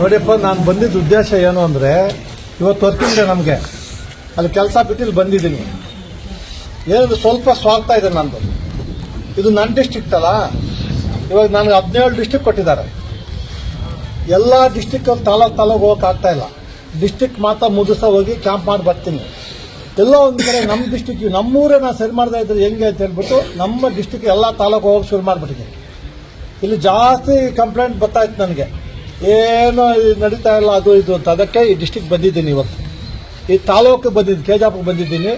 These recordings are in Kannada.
ನೋಡಿಯಪ್ಪ ನಾನು ಬಂದಿದ್ದ ಉದ್ದೇಶ ಏನು ಅಂದರೆ, ಇವತ್ತು ವರ್ಕಿಂಗ್ ನಮಗೆ. ಅಲ್ಲಿ ಕೆಲಸ ಬಿಟ್ಟು ಇಲ್ಲಿ ಬಂದಿದ್ದೀನಿ. ಏನಿದು, ಸ್ವಲ್ಪ ಸ್ವಾಗ್ತಾ ಇದೆ ನಂದು. ಇದು ನನ್ನ ಡಿಸ್ಟಿಕ್ಟ್ ಅಲ್ಲ. ಇವಾಗ ನನಗೆ ಹದಿನೇಳು ಡಿಸ್ಟಿಕ್ ಕೊಟ್ಟಿದ್ದಾರೆ. ಎಲ್ಲ ಡಿಸ್ಟಿಕ್ಕಲ್ಲಿ ತಾಲೂಕು ತಾಲೂಕು ಹೋಗಕ್ಕೆ ಆಗ್ತಾ ಇಲ್ಲ. ಡಿಸ್ಟಿಕ್ ಮಾತ್ರ ಮುಗಿಸ ಹೋಗಿ ಕ್ಯಾಂಪ್ ಮಾಡಿ ಬರ್ತೀನಿ. ಎಲ್ಲ ಒಂದು ಕಡೆ ನಮ್ಮ ಡಿಸ್ಟಿಕ್ ನಮ್ಮೂರೇ ನಾನು ಸರಿ ಮಾಡ್ತಾ ಇದ್ರೆ ಹೆಂಗೆ ಅಂತ ಹೇಳ್ಬಿಟ್ಟು ನಮ್ಮ ಡಿಸ್ಟಿಕ್ ಎಲ್ಲ ತಾಲೂಕು ಹೋಗಿ ಶುರು ಮಾಡಿಬಿಟ್ಟಿದ್ದೀನಿ. ಇಲ್ಲಿ ಜಾಸ್ತಿ ಕಂಪ್ಲೇಂಟ್ ಬರ್ತಾ ಇತ್ತು ನನಗೆ. ಏನು ನಡೀತಾ ಇಲ್ಲ, ಅದು ಇದು ಅಂತ. ಅದಕ್ಕೆ ಈ ಡಿಸ್ಟಿಕ್ ಬಂದಿದ್ದೀನಿ ಇವತ್ತು. ಈ ತಾಲೂಕು ಬಂದಿದ್ದೀನಿ ಕೆಜಾಪುಗೆ ಬಂದಿದ್ದೀನಿ.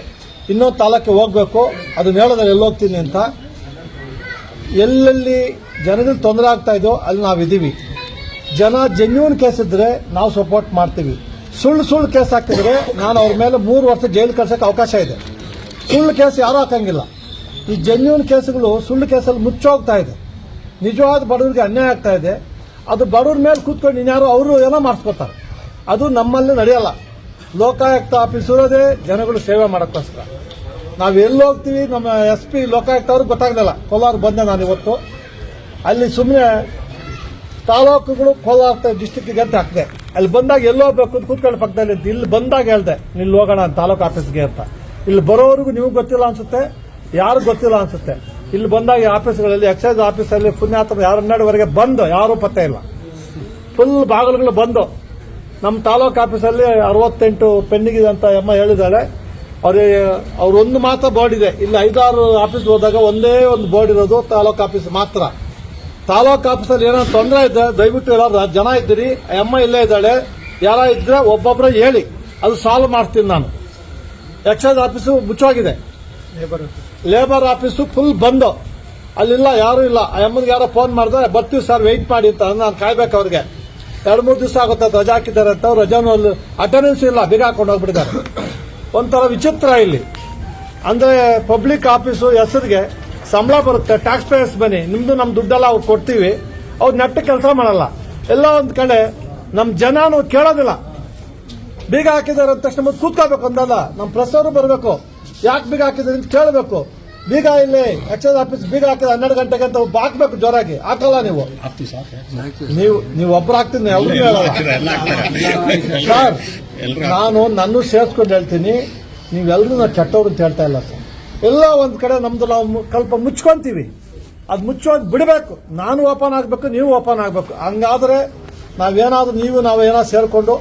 ಇನ್ನೊಂದು ತಾಲೂಕಿಗೆ ಹೋಗಬೇಕು. ಅದನ್ನ ಹೇಳೋದ್ರೆ ಎಲ್ಲಿ ಹೋಗ್ತೀನಿ ಅಂತ. ಎಲ್ಲೆಲ್ಲಿ ಜನಗಳು ತೊಂದರೆ ಆಗ್ತಾ ಇದೆಯೋ ಅಲ್ಲಿ ನಾವಿದ್ದೀವಿ ಜನ ಜೆನ್ಯೂನ್ ಕೇಸ್ ಇದ್ದರೆ ನಾವು ಸಪೋರ್ಟ್ ಮಾಡ್ತೀವಿ. ಸುಳ್ಳು ಸುಳ್ಳು ಕೇಸ್ ಹಾಕ್ತಿದ್ರೆ ನಾನು ಅವ್ರ ಮೇಲೆ ಮೂರು ವರ್ಷ ಜೈಲು ಕಳ್ಸೋಕ್ಕೆ ಅವಕಾಶ ಇದೆ. ಸುಳ್ಳು ಕೇಸ್ ಯಾರೂ ಹಾಕಂಗಿಲ್ಲ. ಈ ಜೆನ್ಯೂನ್ ಕೇಸ್ಗಳು ಸುಳ್ಳು ಕೇಸಲ್ಲಿ ಮುಚ್ಚೋಗ್ತಾ ಇದೆ. ನಿಜವಾದ ಬಡವರಿಗೆ ಅನ್ಯಾಯ ಆಗ್ತಾ ಇದೆ. ಅದು ಬಡವ್ರ ಮೇಲೆ ಕೂತ್ಕೊಂಡು ಇನ್ಯಾರು ಅವರು ಏನೋ ಮಾಡಿಸ್ಕೊತಾರೆ. ಅದು ನಮ್ಮಲ್ಲಿ ನಡೆಯಲ್ಲ. ಲೋಕಾಯುಕ್ತ ಆಫೀಸ್ ಇರೋದೇ ಜನಗಳು ಸೇವೆ ಮಾಡೋಕ್ಕೋಸ್ಕರ. ನಾವು ಎಲ್ಲಿ ಹೋಗ್ತೀವಿ, ನಮ್ಮ ಎಸ್ ಪಿ, ಲೋಕಾಯುಕ್ತ ಅವ್ರಿಗೆ ಗೊತ್ತಾಗ್ಲಿಲ್ಲ ಕೋಲಾರ ಬಂದೆ ನಾನು ಇವತ್ತು. ಅಲ್ಲಿ ಸುಮ್ಮನೆ ತಾಲೂಕುಗಳು ಕೋಲಾರ ಡಿಸ್ಟಿಕ್ಗೆ ಅಂತ ಹಾಕಿದೆ. ಅಲ್ಲಿ ಬಂದಾಗ ಎಲ್ಲೋ ಹೋಗ್ಬೇಕು ಕೂತ್ಕೊಂಡು ಪಕ್ಕದಲ್ಲಿ ಇಲ್ಲಿ ಬಂದಾಗ ಹೇಳ್ದೆ ಇಲ್ಲಿ ಹೋಗೋಣ ತಾಲೂಕು ಆಫೀಸ್ಗೆ ಅಂತ. ಇಲ್ಲಿ ಬರೋವರೆಗೂ ನಿಮಗೆ ಗೊತ್ತಿಲ್ಲ ಅನ್ಸುತ್ತೆ ಯಾರು ಗೊತ್ತಿಲ್ಲ ಅನ್ಸುತ್ತೆ. ಇಲ್ಲಿ ಬಂದಾಗ ಆಫೀಸ್ಗಳಲ್ಲಿ, ಎಕ್ಸೈಸ್ ಆಫೀಸಲ್ಲಿ ಪುಣ್ಯಾತ್ಮ ಯಾರು ಹನ್ನೆರಡುವರೆಗೆ ಬಂದು, ಯಾರೂ ಪತ್ತೆ ಇಲ್ಲ. ಫುಲ್ ಬಾಗಿಲುಗಳು ಬಂದು. ನಮ್ಮ ತಾಲೂಕು ಆಫೀಸಲ್ಲಿ ಅರವತ್ತೆಂಟು ಪೆಂಡಿಂಗ್ ಅಂತ ಅಮ್ಮ ಹೇಳಿದಾಳೆ. ಅವ್ರಿಗೆ ಅವ್ರೊಂದು ಮಾತ್ರ ಬೋರ್ಡ್ ಇದೆ. ಇಲ್ಲಿ ಐದಾರು ಆಫೀಸ್ ಹೋದಾಗ ಒಂದೇ ಒಂದು ಬೋರ್ಡ್ ಇರೋದು ತಾಲೂಕು ಆಫೀಸ್ ಮಾತ್ರ. ತಾಲೂಕು ಆಫೀಸಲ್ಲಿ ಏನಾದ್ರು ತೊಂದರೆ ಇದೆ ದಯವಿಟ್ಟು ಎಲ್ಲಾರು ಜನ ಇದ್ದೀರಿ. ಆ ಅಮ್ಮ ಇಲ್ಲೇ ಇದ್ದಾಳೆ. ಯಾರ ಇದ್ರೆ ಒಬ್ಬೊಬ್ಬರೇ ಹೇಳಿ. ಅದು ಸಾಲ್ವ್ ಮಾಡ್ತೀನಿ ನಾನು. ಎಕ್ಸೈಸ್ ಆಫೀಸು ಮುಚ್ಚೋಗಿದೆ. ಲೇಬರ್ ಆಫೀಸು ಫುಲ್ ಬಂದು. ಅಲ್ಲಿಲ್ಲ, ಯಾರು ಇಲ್ಲ. ಅಮ್ಮನಿಗೆ ಯಾರೋ ಫೋನ್ ಮಾಡಿದ್ರೆ, ಬರ್ತೀವಿ ಸರ್ ವೆಯ್ಟ್ ಮಾಡಿ ಅಂತ ನಾನು ಕಾಯ್ಬೇಕು ಅವ್ರಿಗೆ. ಎರಡು, ಮೂರು ದಿವಸ ಆಗುತ್ತೆ ರಜಾ ಹಾಕಿದ್ದಾರೆ ಅಂತ ಅವ್ರು ರಜಾನು ಅಲ್ಲಿ ಅಟೆಂಡೆನ್ಸ್ ಇಲ್ಲ, ಬೇಗ ಹಾಕೊಂಡು ಹೋಗ್ಬಿಟ್ಟಿದ್ದಾರೆ. ಒಂಥರ ವಿಚಿತ್ರ ಇಲ್ಲಿ. ಅಂದ್ರೆ ಪಬ್ಲಿಕ್ ಆಫೀಸು ಹೆಸರಿಗೆ ಸಂಬಳ ಬರುತ್ತೆ ಟ್ಯಾಕ್ಸ್ ಪೇಯರ್ಸ್ ಬನ್ನಿ ನಿಮ್ದು ನಮ್ಮ ದುಡ್ಡೆಲ್ಲ ಅವ್ರು ಕೊಡ್ತೀವಿ. ಅವ್ರು ನೆಟ್ಟ ಕೆಲಸ ಮಾಡಲ್ಲ. ಎಲ್ಲ ಒಂದ್ ಕಡೆ ನಮ್ಮ ಜನನು ಕೇಳೋದಿಲ್ಲ. ಬೀಗ ಹಾಕಿದ್ದಾರೆ ಅಂತ ತಕ್ಷಣ ಕೂತ್ಕೋಬೇಕು ಅಂದಲ್ಲ. ನಮ್ಮ ಪ್ರೆಸ್ ಅವರು ಬರಬೇಕು. ಯಾಕೆ ಬೀಗ ಹಾಕಿದ್ರಿ ಅಂತ ಕೇಳಬೇಕು. ಬೀಗ ಇಲ್ಲಿ ಎಕ್ಸೈಸ್ ಆಫೀಸ್ ಬೀಗ ಹಾಕಿದ ಹನ್ನೆರಡು ಗಂಟೆಗೆ ಅಂತ ಒಬ್ಬ ಹಾಕ್ಬೇಕು ಜ್ವರಾಗಿ ಹಾಕಲ್ಲ ನೀವು. ನೀವು ನೀವು ಒಬ್ರು ಹಾಕ್ತೀನಿ ಎಲ್ರಿಗೂ ಸರ್ ನಾನು ನನ್ನ ಸೇರಿಸ್ಕೊಂಡು ಹೇಳ್ತೀನಿ ನೀವೆಲ್ಲರೂ ನಾವು ಕೆಟ್ಟವ್ರು ಅಂತ ಹೇಳ್ತಾ ಇಲ್ಲ ಸರ್. ಎಲ್ಲ ಒಂದು ಕಡೆ ನಮ್ದು ನಾವು ಕಲ್ಪ ಮುಚ್ಕೊಂತೀವಿ. ಅದು ಮುಚ್ಚೋದು ಬಿಡಬೇಕು. ನಾನು ಓಪನ್ ಆಗಬೇಕು ನೀವು ಓಪನ್ ಆಗಬೇಕು. ಹಂಗಾದ್ರೆ ನಾವೇನಾದ್ರೂ ನೀವು ನಾವು ಏನೋ ಸೇರಿಕೊಂಡು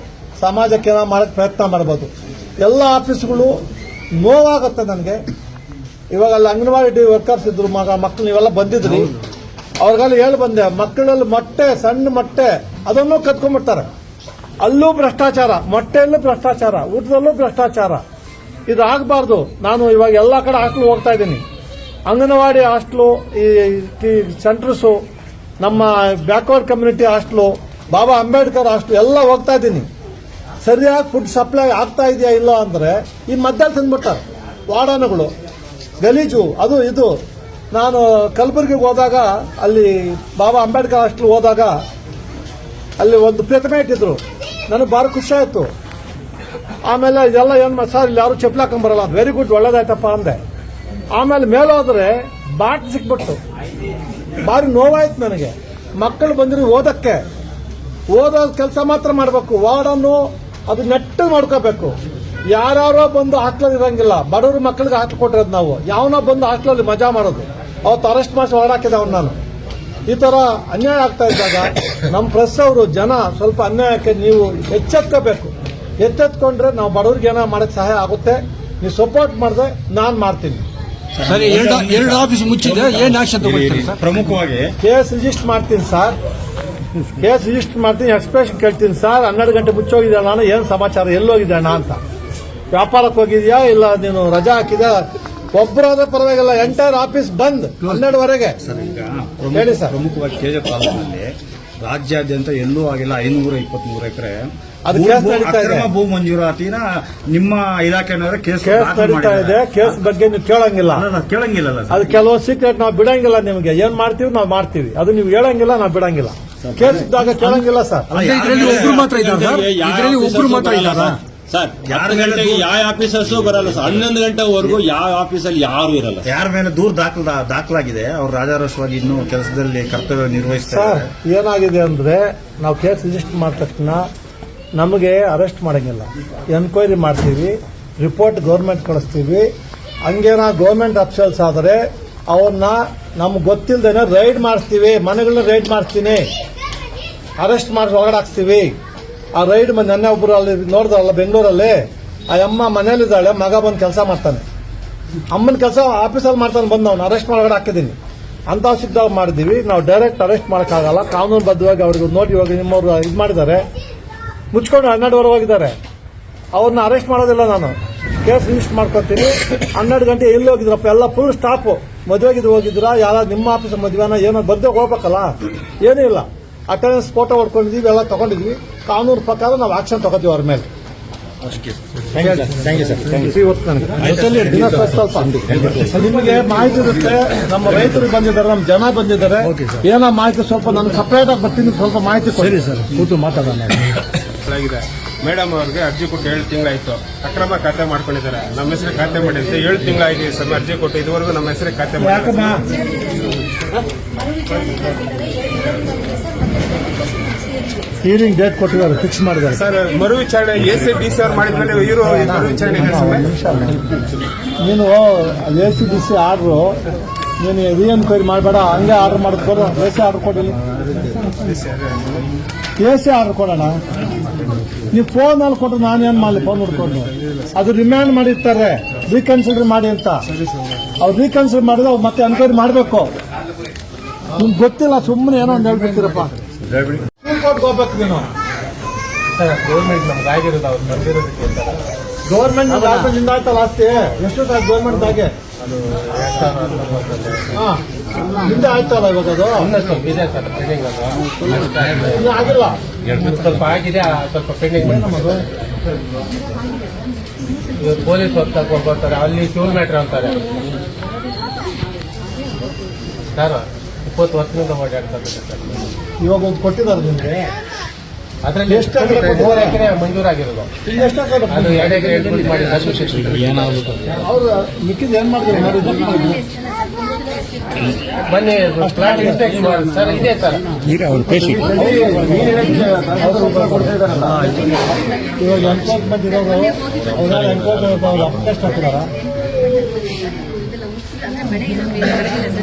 ಸಮಾಜಕ್ಕೆ ಏನೋ ಮಾಡೋಕ್ಕೆ ಪ್ರಯತ್ನ ಮಾಡ್ಬೋದು. ಎಲ್ಲ ಆಫೀಸ್ಗಳು ನೋವಾಗುತ್ತೆ ನನಗೆ. ಇವಾಗ ಅಲ್ಲಿ ಅಂಗನವಾಡಿ ವರ್ಕರ್ಸ್ ಇದ್ರು ಮಗ ಮಕ್ಕಳು ಇವೆಲ್ಲ ಬಂದಿದ್ರಿ. ಅವ್ರಿಗೆಲ್ಲ ಹೇಳಿ ಬಂದೆ, ಮಕ್ಕಳಲ್ಲಿ ಮೊಟ್ಟೆ, ಸಣ್ಣ ಮೊಟ್ಟೆ, ಅದನ್ನು ಕತ್ಕೊಂಡ್ಬಿಡ್ತಾರೆ ಅಲ್ಲೂ ಭ್ರಷ್ಟಾಚಾರ, ಮೊಟ್ಟೆಯಲ್ಲೂ ಭ್ರಷ್ಟಾಚಾರ, ಊಟದಲ್ಲೂ ಭ್ರಷ್ಟಾಚಾರ. ಇದು ಆಗಬಾರ್ದು. ನಾನು ಇವಾಗ ಎಲ್ಲ ಕಡೆ ಹಾಸ್ಟ್ಲು ಹೋಗ್ತಾ ಇದ್ದೀನಿ. ಅಂಗನವಾಡಿ ಹಾಸ್ಟ್ಲು, ಈ ಸೆಂಟರ್ಸು ನಮ್ಮ backward community hostel, Baba Ambedkar hostel ಎಲ್ಲ ಹೋಗ್ತಾ ಇದ್ದೀನಿ. ಸರಿಯಾಗಿ ಫುಡ್ ಸಪ್ಲೈ ಆಗ್ತಾ ಇದೆಯಾ ಇಲ್ಲ ಅಂದರೆ ಈ ಮಧ್ಯಾಹ್ನ ತಿಂದ್ಬಿಟ್ಟಾರೆ ವಾರ್ಡನ್ಗಳು. ಗಲೀಜು, ಅದು ಇದು. ನಾನು ಕಲಬುರ್ಗಿಗೆ ಹೋದಾಗ, ಅಲ್ಲಿ ಬಾಬಾ ಅಂಬೇಡ್ಕರ್ ಹಾಸ್ಟೆಲ್ ಹೋದಾಗ, ಅಲ್ಲಿ ಒಂದು ಪ್ರತಿಮೆ ಇಟ್ಟಿದ್ರು. ನನಗೆ ಭಾರಿ ಖುಷಿ ಆಯಿತು. ಆಮೇಲೆ ಇದೆಲ್ಲ ಏನು ಮಾಡಿ ಸರ್, ಇಲ್ಲಿ ಯಾರು ಚಪ್ಪಲಿ ಹಾಕೊಂಬರಲ್ಲ ವೆರಿ ಗುಡ್ ಒಳ್ಳೇದಾಯ್ತಪ್ಪ ಅಂದೆ. ಆಮೇಲೆ ಮೇಲೆ ಹೋದ್ರೆ ಬಾಟ್ ಸಿಕ್ಬಿಟ್ಟು ಭಾರಿ ನೋವಾಯ್ತು ನನಗೆ. ಮಕ್ಕಳು ಬಂದಿರೋ ಓದಕ್ಕೆ. ಓದೋ ಕೆಲಸ ಮಾತ್ರ ಮಾಡಬೇಕು. ವಾರ್ಡನ್ನು ಅದು ನೆಟ್ಟು ಮಾಡ್ಕೋಬೇಕು. ಯಾರ್ಯಾರೋ ಬಂದು ಹಾಸ್ಟೆಲ್ ಇರಂಗಿಲ್ಲ. ಬಡವ್ರ ಮಕ್ಕಳಿಗೆ ಹಾಕಿ ಕೊಟ್ಟಿರೋದು ನಾವು. ಯಾವನೋ ಬಂದು ಹಾಸ್ಟೆಲಲ್ಲಿ ಮಜಾ ಮಾಡೋದು. ಅವತ್ತು ಅರೆಸ್ಟ್ ಮಾಡಿಸಿ ಹೊರಡಾಕಿದೆ ಅವ್ನು ನಾನು. ಈ ಥರ ಅನ್ಯಾಯ ಆಗ್ತಾ ಇದ್ದಾಗ ನಮ್ಮ ಪ್ರೆಸ್ ಅವರು ಜನ ಸ್ವಲ್ಪ ಅನ್ಯಾಯಕ್ಕೆ ನೀವು ಎಚ್ಚೆತ್ಕೋಬೇಕು. ಎಚ್ಚೆತ್ಕೊಂಡ್ರೆ ನಾವು ಬಡವ್ರಿಗೆ ಏನೋ ಮಾಡಕ್ಕೆ ಸಹಾಯ ಆಗುತ್ತೆ. ನೀವು ಸಪೋರ್ಟ್ ಮಾಡಿದ್ರೆ ನಾನು ಮಾಡ್ತೀನಿ. ಸರಿ ಎರಡು ಎರಡು ಆಫೀಸ್ ಮುಚ್ಚಿದೆ ಏನ್ ಆಕ್ಷನ್ ತಗೊಳ್ತೀರಿ ಸರ್? ಪ್ರಮುಖವಾಗಿ ಕೇಸ್ ರಿಜಿಸ್ಟರ್ ಮಾಡ್ತೀನಿ ಸರ್ ಕೇಸ್ ರಿಜಿಸ್ಟರ್ ಮಾಡ್ತೀನಿ ಎಕ್ಸ್ಪ್ರೆಷನ್ ಕೇಳ್ತೀನಿ ಸರ್ ಹನ್ನೆರಡು ಗಂಟೆ ಮುಚ್ಚೋಗಿದ್ದೆ ನಾನು ಏನು ಸಮಾಚಾರ ಎಲ್ಲೋಗಿದ್ದೆ ಅಣ್ಣ ಅಂತ. ವ್ಯಾಪಾರಕ್ಕೆ ಹೋಗಿದ್ಯಾ ಇಲ್ಲ ನೀನು ರಜಾ ಹಾಕಿದ ಒಬ್ಬರಾದ ಪರವಾಗಿಲ್ಲ ಎಂಟೈರ್ ಆಫೀಸ್ ಬಂದ್ ಹನ್ನೆರಡುವರೆಗೆ. ಈಗ ಹೇಳಿ ಸರ್. ಪ್ರಮುಖವಾಗಿ ಕೆಜೆ ತಾಲೂಕಿನಲ್ಲಿ ರಾಜ್ಯಾದ್ಯಂತ ಎಲ್ಲೂ ಆಗಿಲ್ಲ ಐನೂರ ಇಪ್ಪತ್ಮೂರು ಎಕರೆ. ಅದು ಕೇಸ್ ನಡೀತಾ ಇದೆ. ಅಕ್ರಮ ಭೂ ಮಂಜೂರಾತಿನ ನಿಮ್ಮ ಇಲಾಖೆನವರ ಕೇಸ್ ನಡೀತಾ ಇದೆ ಕೇಸ್ ಬಗ್ಗೆ ನೀವು ಕೇಳಂಗಿಲ್ಲ. ಕೇಳಂಗಿಲ್ಲ ಸರ್. ಅದು ಕೆಲವು ಸೀಕ್ರೆಟ್ ನಾವು ಬಿಡಂಗಿಲ್ಲ ನಿಮಗೆ. ಏನ್ ಮಾಡ್ತೀವಿ ನಾವು ಮಾಡ್ತೀವಿ. ಅದು ನೀವು ಹೇಳಂಗಿಲ್ಲ ನಾವು ಬಿಡಂಗಿಲ್ಲ. ಕೇಸ್ ಇದ್ದಾಗ ಕೇಳಂಗಿಲ್ಲ ಸರ್. ಒಬ್ರು ಮಾತ್ರ ಇದ್ದಾರೆ ಸರ್? ಇದರಲ್ಲಿ ಒಬ್ರು ಮಾತ್ರ ಇದ್ದಾರಾ? ಸರ್ ಯಾರ ಹತ್ತು ಗಂಟೆಗೆ ಯಾವ ಆಫೀಸರ್ಸು ಬರಲ್ಲ ಸರ್. ಹನ್ನೊಂದು ಗಂಟೆವರೆಗೂ ಯಾವ ಆಫೀಸಲ್ಲಿ ಯಾರು ಇರಲ್ಲ ಯಾರ ಮೇಲೆ ದೂರ ದಾಖಲ ದಾಖಲಾಗಿದೆ? ಅವ್ರು ರಾಜಾರೋಷವಾಗಿ ಇನ್ನೂ ಕೆಲಸದಲ್ಲಿ ಕರ್ತವ್ಯ ನಿರ್ವಹಿಸ್ತಾರೆ ಸರ್ ಏನಾಗಿದೆ ಅಂದ್ರೆ ನಾವು ಕೇಸ್ ರಿಜಿಸ್ಟರ್ ಮಾಡಿದ ತಕ್ಷಣ ನಮಗೆ ಅರೆಸ್ಟ್ ಮಾಡಂಗಿಲ್ಲ. ಎನ್ಕ್ವೈರಿ ಮಾಡ್ತೀವಿ ರಿಪೋರ್ಟ್ ಗೌರ್ಮೆಂಟ್ ಕಳಿಸ್ತೀವಿ. ಹಂಗೇನ ಗೌರ್ಮೆಂಟ್ ಅಫಿಷಿಯಲ್ಸ್ ಆದರೆ ಅವನ್ನ ನಮ್ಗೆ ಗೊತ್ತಿಲ್ಲದೇನೆ ರೈಡ್ ಮಾಡಿಸ್ತೀವಿ ಮನೆಗಳನ್ನ ರೈಡ್ ಮಾಡ್ತೀನಿ ಅರೆಸ್ಟ್ ಮಾಡಿ ಒಳಗಡೆ ಹಾಕ್ಸ್ತೀವಿ. ಆ ರೈಡ್ ನನ್ನ ಒಬ್ಬರು ಅಲ್ಲಿ ನೋಡಿದ್ರಲ್ಲ ಬೆಂಗಳೂರಲ್ಲಿ, ಆ ಅಮ್ಮ ಮನೇಲಿದ್ದಾಳೆ, ಮಗ ಬಂದು ಕೆಲಸ ಮಾಡ್ತಾನೆ. ಅಮ್ಮನ ಕೆಲಸ ಆಫೀಸಲ್ಲಿ ಮಾಡ್ತಾನೆ ಬಂದು ಅವ್ನು, ಅರೆಸ್ಟ್ ಮಾಡೋಕೆ ಹಾಕಿದ್ದೀನಿ. ಅಂತ ಸಿದ್ಧ ಮಾಡಿದ್ದೀವಿ. ನಾವು ಡೈರೆಕ್ಟ್ ಅರೆಸ್ಟ್ ಮಾಡೋಕ್ಕಾಗಲ್ಲ. ಕಾನೂನು ಬದ್ಧವಾಗಿ ಅವ್ರಿಗೆ ನೋಡಿ ಇವಾಗ ನಿಮ್ಮವರು ಇದು ಮಾಡಿದ್ದಾರೆ. ಮುಚ್ಕೊಂಡು ಹನ್ನೆರಡುವರೆ ಹೋಗಿದ್ದಾರೆ. ಅವ್ರನ್ನ ಅರೆಸ್ಟ್ ಮಾಡೋದಿಲ್ಲ ನಾನು. ಕೇಸ್ ರಿಜಿಸ್ಟರ್ ಮಾಡ್ಕೊತೀನಿ. ಹನ್ನೆರಡು ಗಂಟೆ ಎಲ್ಲಿ ಹೋಗಿದ್ರಪ್ಪ? ಎಲ್ಲ ಫುಲ್ ಸ್ಟಾಪು ಮದುವೆಗಿದ್ದು ಹೋಗಿದ್ರ ಯಾರು ನಿಮ್ಮ ಆಫೀಸ್ ಮದುವೆನ? ಏನೋ ಬಂದೇ ಹೋಗ್ಬೇಕಲ್ಲ? ಏನೂ ಇಲ್ಲ. ಅಟೆಂಡೆನ್ಸ್ ಫೋಟೋ ಹೊಡ್ಕೊಂಡಿದ್ದೀವಿ ಎಲ್ಲ ತಗೊಂಡಿದ್ವಿ. ಕಾನೂನು ಪ್ರಕಾರ ನಾವು ಆಕ್ಷನ್ ತಗೋತೀವಿ ಅವ್ರ ಮೇಲೆ. ನನಗೆ ನಿಮಗೆ ಮಾಹಿತಿ ಇರುತ್ತೆ ನಮ್ಮ ರೈತರು ಬಂದಿದ್ದಾರೆ ನಮ್ಮ ಜನ ಬಂದಿದ್ದಾರೆ. ಏನೋ ಮಾಹಿತಿ ಸ್ವಲ್ಪ ನಾನು ಸಪರೇಟ್ ಆಗಿ ಬರ್ತೀನಿ ಸ್ವಲ್ಪ ಮಾಹಿತಿ ಕೊಡಿ. ಸರ್ ಕೂತು ಮಾತಾಡೋಣ. ಆಗಿದೆ. ಮೇಡಮ್ ಅವ್ರಿಗೆ ಅರ್ಜಿ ಕೊಟ್ಟು ಏಳು ತಿಂಗಳಾಯ್ತು. ಅಕ್ರಮ ಖಾತೆ ಮಾಡ್ಕೊಂಡಿದ್ದಾರೆ. ನಮ್ಮ ಹೆಸರು ಖಾತೆ ಮಾಡಿದ್ರೆ ಏಳು ತಿಂಗಳಾಗಿ ಸರ್ ಅರ್ಜಿ ಕೊಟ್ಟು. ಇದುವರೆಗೂ ನಮ್ಮ ಹೆಸರು ಖಾತೆ ಮಾಡಿ ಹೀರಿಂಗ್ ಡೇಟ್ ಕೊಟ್ಟಿದ್ದಾರೆ ಫಿಕ್ಸ್ ಮಾಡಿದ್ದಾರೆ. ಸರ್ ಮರು ವಿಚಾರಣೆ ಎ ಸಿ ಡಿ ಸಿ ಅವ್ರು ಮಾಡಿದ್ಮೇಲೆ ಇವರು ಮರು ವಿಚಾರಣೆ ನೀನು A C D C order ನೀನು ರಿ ಎನ್ಕ್ವೈರಿ ಮಾಡಬೇಡ ಹಂಗೆ ಆರ್ಡರ್ ಮಾಡೋದು ಕೊಡು ಎ ಸಿ ಆರ್ಡರ್ ಕೊಡಿ. ಎ ಸಿ ಆರ್ಡರ್ ಕೊಡೋಣ. ನೀವು ಫೋನಲ್ಲಿ ಕೊಟ್ಟರೆ ನಾನು ಏನು ಮಾಡಲಿ? ಫೋನ್ ಹುಡ್ಕೊಂಡು ಅದು ರಿಮ್ಯಾಂಡ್ ಮಾಡಿರ್ತಾರೆ. ರೀಕನ್ಸಿಡರ್ ಮಾಡಿ ಅಂತ. ಅವ್ರು ರೀಕನ್ಸಿಡರ್ ಮಾಡಿದ್ರೆ ಅವ್ರು ಮತ್ತೆ ಎನ್ಕ್ವೈರಿ ಮಾಡಬೇಕು. ನಿಮ್ಗೆ ಗೊತ್ತಿಲ್ಲ ಸುಮ್ಮನೆ ಏನೋ ಒಂದು ಹೇಳ್ಬಿಡ್ತೀರಪ್ಪ. ಸುಪ್ರೀಂ ಕೋರ್ಟ್ಗೆ ಹೋಗ್ಬೇಕು ನೀನು. ಗೌರ್ಮೆಂಟ್ ನಮ್ಗೆ ಆಗಿರೋದು ಅವ್ರು ಬಂದಿರೋದಕ್ಕೆ ಗೌರ್ಮೆಂಟ್ನಿಂದ ಆಯ್ತಲ್ಲ ಆಸ್ತಿ? ಎಷ್ಟು ಗೌರ್ಮೆಂಟ್ ಹಾಗೆ ಹಾಂ. ನಿಂದ ಆಯ್ತಲ್ಲ ಇವಾಗ ಅದು? ಸ್ವಲ್ಪ ಇದೆ ಸರ್ ಪೆಂಡಿಂಗ್ ಅದು. ಆಗಿಲ್ಲ. ಸ್ವಲ್ಪ ಆಗಿದೆ ಆ ಸ್ವಲ್ಪ ಪೆಂಡಿಂಗ್ ನಮ್ಮದು ಇವ್ರು ಪೊಲೀಸ್ ಹೊತ್ತು ಬರ್ತಾರೆ ಅಲ್ಲಿ ಟೂರ್ ಮ್ಯಾಟ್ರ್ ಅಂತಾರೆ. ಸರ್ ಇಪ್ಪತ್ತು ವರ್ಷದಿಂದ ಓಡಾಡ್ತಾ ಸರ್. ಇವಾಗ ಒಂದು ಕೊಟ್ಟಿದ್ದಾರೆ ನಿಮಗೆ. ಅದರಲ್ಲಿ ಎಷ್ಟು? ಮೂರು ಎಕರೆ ಮಂಜೂರಾಗಿರೋದು ಅದು ಎರಡು ಎಕರೆ ಎಂಟು ಮಾಡಿ ಅವ್ರು ಮಿಕ್ಕಿದ ಏನ್ ಮಾಡಿದ್ರು. ಬನ್ನಿ ಪ್ಲಾಟ್ ಇನ್ಸ್ಪೆಕ್ಷನ್ ಮಾಡಿ ಸರ್ ಇದೆ ಸರ್. ಅವ್ರು ಕೊಡ್ತಾ ಇದಾರಲ್ಲ. ಇವಾಗ ಎನ್ಕ್ವೈರ್ಮೆಂಟ್ ಇರೋರು ಅವ್ರ ಎನ್ಕ್ವೈರ್ಮೆಂಟ್ ಅವ್ರು ಅಪ್ಲಿಕೇಶನ್ ಹಾಕಿದಾರ?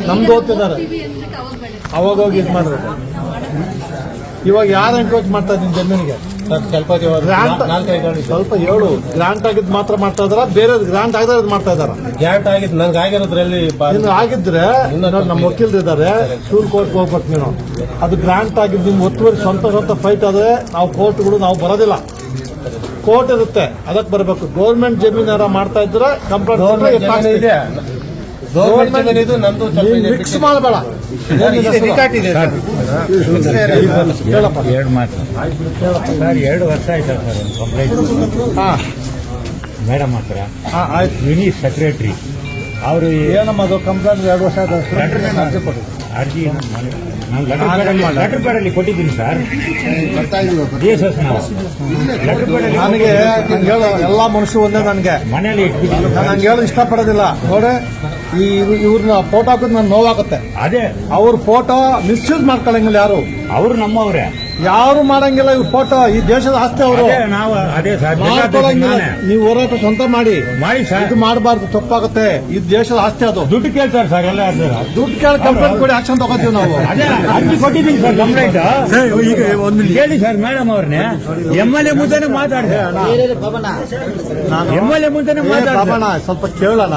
ನಮ್ದು ಓದ್ತಿದ್ದಾರೆ ಅವಾಗ ಹೋಗಿ ಇದು ಮಾಡಬೇಕು ಇವಾಗ ಯಾರು ಎನ್ಕ್ರೋಚ್ ಮಾಡ್ತಾ ಇದ್ದೀನಿ ಜಮೀನಿಗೆ ಸ್ವಲ್ಪ ಸ್ವಲ್ಪ ಹೇಳು ಗ್ರಾಂಟ್ ಆಗಿದ್ ಮಾತ್ರ ಮಾಡ್ತಾ ಇದಾರ? ಬೇರೆ ಗ್ರಾಂಟ್ ಆಗದ ಮಾಡ್ತಾ ಇದಾರ? ಗ್ರಾಂಟ್ ಆಗಿದ್ ನನ್ಗೆ ಆಗಿರೋದ್ರಲ್ಲಿ ಆಗಿದ್ರೆ ನಮ್ಮ ವಕೀಲರು ಇದ್ದಾರೆ ಸ್ಕೂಲ್ ಕೋರ್ಟ್ ಹೋಗ್ಬೇಕು ನೀನು. ಅದು ಗ್ರಾಂಟ್ ಆಗಿದ್ದು ನಿಮ್ಗೆ ಒತ್ತುವರಿ ಸ್ವಂತ ಸ್ವಂತ ಫೈಟ್ ಆದ್ರೆ ನಾವು ಕೋರ್ಟ್ಗಳು ನಾವು ಬರೋದಿಲ್ಲ. ಕೋರ್ಟ್ ಇರುತ್ತೆ. ಅದಕ್ಕೆ ಬರಬೇಕು. ಗೌರ್ಮೆಂಟ್ ಜಮೀನಾರ ಮಾಡ್ತಾ ಇದ್ರೆ ಗೌರ್ಮೆಂಟ್ ಮಿಕ್ಸ್ ಮಾಡಬೇಡ. ಎರಡು ಮಾತು. ಸರ್ ಎರಡು ವರ್ಷ ಆಯ್ತಾ ಸರ್ ಒಂದು ಕಂಪ್ಲೇಂಟ್ ಹಾ. ಮೇಡಮ್ ಹತ್ರ ಹಾ ಆಯ್ತು. ಮಿನಿ ಸೆಕ್ರೆಟ್ರಿ ಅವರು ಏನಮ್ಮ ಅದು ಕಂಪ್ಲೇಂಟ್ ಎರಡು ವರ್ಷ ಆಯ್ತು ಅರ್ಜಿ ಅರ್ಜಿ ನಾನು ಲೆಟರ್ ಪ್ಯಾಡಲ್ಲಿ ಲೆಟರ್ ಪ್ಯಾಡಲ್ಲಿ ಕೊಟ್ಟಿದ್ದೀನಿ ಸರ್. ಲೆಟರ್ ಪ್ಯಾಡಲ್ಲಿ ನನಗೆ ನಂಗೆ ಹೇಳು ಎಲ್ಲಾ ಮನುಷ್ಯ ಒಂದೇ ನನಗೆ. ಮನೆಯಲ್ಲಿ ಇಟ್ಬಿಟ್ಟು ನಾನು ಹಂಗೆ ಹೇಳೋದು ಇಷ್ಟಪಡೋದಿಲ್ಲ. ನೋಡಿ ಈ ಇವ್ರು- ಇವ್ರನ್ನ ಫೋಟೋ ಹಾಕೋದು ನನ್ಗೆ ನೋವಾಗುತ್ತೆ. ಅದೇ. ಅವ್ರ ಫೋಟೋ ಮಿಸ್ಯೂಸ್ ಮಾಡ್ಕೊಳಂಗಿಲ್ಲ ಯಾರು? ಅವರು ನಮ್ಮವ್ರೆ. ಯಾರು ಮಾಡಂಗಿಲ್ಲ ಇವ್ ಫೋಟೋ ಈ ದೇಶದ ಆಸ್ತಿ ಅವರು. ನಾವು ಅದೇ ಸರ್ ನೀವು ಹೋರಾಟ ಸ್ವಂತ ಮಾಡಿ. ಮಾಡಿ ಸರ್. ಇದು ಮಾಡಬಾರ್ದು ತಪ್ಪಾಗುತ್ತೆ. ಈ ದೇಶದ ಆಸ್ತಿ ಅದು. ದುಡ್ಡು ಕೇಳ್ತಾರೆ ಸರ್ ಎಲ್ಲ ದುಡ್ಡು ಕೇಳಿ ಕಂಪ್ಲೇಂಟ್ ಕೊಡಿ ಆಕ್ಷನ್ ತಗೋತೀವಿ ನಾವು. ಅದೇ ಅರ್ಜಿ ಕೊಟ್ಟಿದ್ದೀನಿ ಸರ್ ಕಂಪ್ಲೇಂಟ್ ಕೇಳಿ ಸರ್ ಮೇಡಮ್ ಅವ್ರನ್ನೇ ಎಂ ಎಲ್ ಎ ಮುಂದೆನೆ ಮಾತಾಡಿದೆ. ಎಂ ಎಲ್ ಎ ಮುಂದೆನೆ ಮಾತಾಡೋಣ ಸ್ವಲ್ಪ ಕೇಳೋಣ.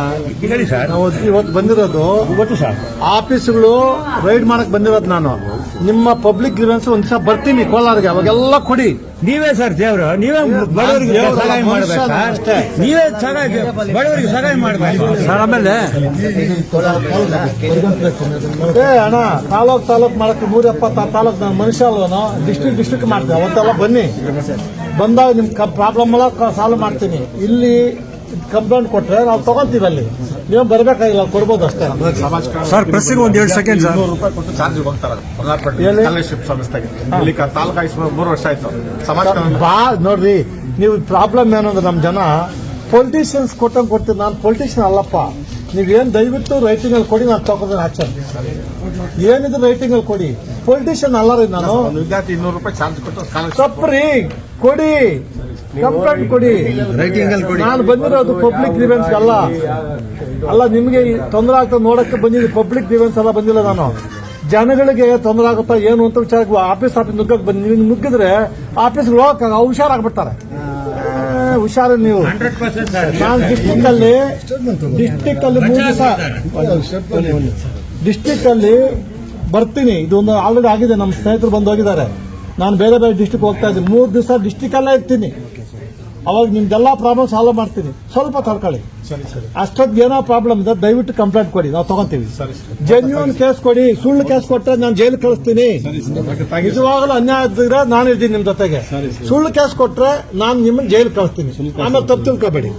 ಹೇಳಿ ಸರ್. ನಾವು ಇವತ್ತು ಬಂದಿರೋದು ಗೊತ್ತು ಸರ್. ಆಫೀಸ್ಗಳು ರೈಡ್ ಮಾಡಕ್ ಬಂದಿರೋದು ನಾನು. ನಿಮ್ಮ ಪಬ್ಲಿಕ್ ಗ್ರೀವೆನ್ಸ್ ಒಂದ್ ದಿವಸ ಬರ್ತೀನಿ ಕೋಲಾರ್ಗೆ. ಅವಾಗೆಲ್ಲ ಕೊಡಿ. ನೀವೇ ಸರ್ ದೇವ್ರು ನೀವೇ ಬಡವರಿಗೆ ಸಹಾಯ ಮಾಡ್ಬೇಕು? ಅಷ್ಟೇ. ನೀವೇ ಸಹಾಯ ಬಡವರಿಗೆ ಸಹಾಯ ಮಾಡ್ಬೇಕು. ಸರ್ ಆಮೇಲೆ ಏ ಅಣ್ಣ ತಾಲೂಕ್ ತಾಲೂಕ್ ಮಾಡಕ್ಕೆ ನೂರ ಎಪ್ಪತ್ತ ತಾಲೂಕ್ ನಾನು ಮನುಷ್ಯ ಅಲ್ವನು? ಡಿಸ್ಟ್ರಿಕ್ಟ್ ಡಿಸ್ಟ್ರಿಕ್ಟ್ ಮಾಡ್ತೇವೆ ಅವತ್ತೆಲ್ಲ ಬನ್ನಿ. ಬಂದಾಗ ನಿಮ್ ಪ್ರಾಬ್ಲಮ್ ಎಲ್ಲ ಸಾಲ್ವ್ ಮಾಡ್ತೀನಿ. ಇಲ್ಲಿ ಕಂಪ್ಲೇಂಟ್ ಕೊಟ್ರೆ ನಾವು ತಗೊಂತೀವಿ ಅಲ್ಲಿ. ನೀವು ಬರಬೇಕಾಗಿಲ್ಲ ಕೊಡ್ಬೋದು ಅಷ್ಟೇ. ಸರ್ ಪ್ರೆಸ್ಸಿಗೆ ಒಂದ್ ಎರಡು ಸೆಕೆಂಡ್ ಸರ್. ರೂಪಾಯಿ ಕೊಟ್ಟು ಚಾರ್ಜ್ ಹೋಗ್ತಾರೆ. ಎಲ್ಲಿ? ಸ್ಕಾಲರ್ಶಿಪ್ ಸಂಸ್ಥೆಗೆ ಇಲ್ಲಿ ತಾಲೂಕು ಮೂರು ವರ್ಷ ಆಯ್ತು. ಸಮಾಜ ಬಾ ನೋಡ್ರಿ ನೀವು ಪ್ರಾಬ್ಲಮ್ ಏನಂದ್ರೆ ನಮ್ಮ ಜನ ಪೊಲಿಟಿಷಿಯನ್ಸ್ ಕೊಟ್ಟಂಗೆ ಕೊಡ್ತೀವಿ ನಾನು ಪೊಲಿಟಿಷಿಯನ್ ಅಲ್ಲಪ್ಪ. ನೀವೇನು ದಯವಿಟ್ಟು ರೈಟಿಂಗ್ ಅಲ್ಲಿ ಕೊಡಿ ನಾನು ತಗೊಂಡ್ರೆ ಆಕ್ಷನ್ ಏನಿದ್ರು ರೈಟಿಂಗ್ ಅಲ್ಲಿ ಕೊಡಿ. ಪೊಲಿಟಿಷಿಯನ್ ಅಲ್ಲ ರೀ ನಾನು ವಿದ್ಯಾರ್ಥಿ ಇನ್ನೂರು ರೂಪಾಯಿ ಚಾರ್ಜ್ ಕೊಟ್ಟು ತಪ್ಪ್ರಿ. ಕೊಡಿ. ಕಂಪ್ಲೇಂಟ್ ಕೊಡಿ. ರೈಟಿಂಗ್ ಅಲ್ಲಿ ಕೊಡಿ. ನಾನು ಬಂದಿರೋದು ಪಬ್ಲಿಕ್ ಗ್ರೀವೆನ್ಸ್ ಅಲ್ಲ. ಅಲ್ಲ ನಿಮಗೆ ತೊಂದರೆ ಆಗ್ತದೆ ನೋಡಕ್ಕೆ ಬಂದಿದ್ದು ಪಬ್ಲಿಕ್ ಗ್ರೀವೆನ್ಸ್ ಎಲ್ಲ ಬಂದಿಲ್ಲ ನಾನು. ಜನಗಳಿಗೆ ತೊಂದರೆ ಆಗುತ್ತಾ ಏನು ಅಂತ ವಿಚಾರ ಆಫೀಸ್ ಆಫೀಸ್ ನುಗ್ಗಕ್ಕೆ ಬಂದು ನಿಮ್ಗೆ ನುಗ್ಗಿದ್ರೆ ಆಫೀಸ್ಗೆ ಹೋಗಕ್ಕೆ ಹುಷಾರಾಗ್ಬಿಡ್ತಾರೆ. ಹುಷಾರು ನೀವು. ನಾನು ಡಿಸ್ಟಿಕ್ ಅಲ್ಲಿ ಡಿಸ್ಟಿಕ್ ಅಲ್ಲಿ ಮೂರು ದಿವಸ ಡಿಸ್ಟಿಕ್ ಅಲ್ಲಿ ಬರ್ತೀನಿ. ಇದೊಂದು ಆಲ್ರೆಡಿ ಆಗಿದೆ. ನಮ್ಮ ಸ್ನೇಹಿತರು ಬಂದು ಹೋಗಿದ್ದಾರೆ. ನಾನು ಬೇರೆ ಬೇರೆ ಡಿಸ್ಟಿಕ್ ಹೋಗ್ತಾ ಇದ್ದೀನಿ. ಮೂರು ದಿವಸ ಡಿಸ್ಟಿಕ್ ಅಲ್ಲೇ ಇರ್ತೀನಿ. ಅವಾಗ ನಿಮ್ದೆಲ್ಲ ಪ್ರಾಬ್ಲಮ್ ಸಾಲ್ವ್ ಮಾಡ್ತೀನಿ. ಸ್ವಲ್ಪ ತಡ್ಕೊಳ್ಳಿ. ಅಷ್ಟೊತ್ತಿಗೆ ಏನೋ ಪ್ರಾಬ್ಲಮ್ ಇದೆ ದಯವಿಟ್ಟು ಕಂಪ್ಲೇಂಟ್ ಕೊಡಿ ನಾವು ತಗೊಂತೀವಿ. ಜೆನ್ಯೂನ್ ಕೇಸ್ ಕೊಡಿ ಸುಳ್ಳು ಕೇಸ್ ಕೊಟ್ಟರೆ ನಾನು ಜೈಲು ಕಳಿಸ್ತೀನಿ. ನಿಜವಾಗಲೂ ಅನ್ಯಾಯ ಇದ್ರೆ ನಾನು ಇದ್ದೀನಿ ನಿಮ್ ಜೊತೆಗೆ. ಸುಳ್ಳು ಕೇಸ್ ಕೊಟ್ರೆ ನಾನು ನಿಮ್ಮನ್ನ ಜೈಲು ಕಳಿಸ್ತೀನಿ. ಆಮೇಲೆ ತಪ್ಪು ತಿಳ್ಕೊಬೇಡಿ.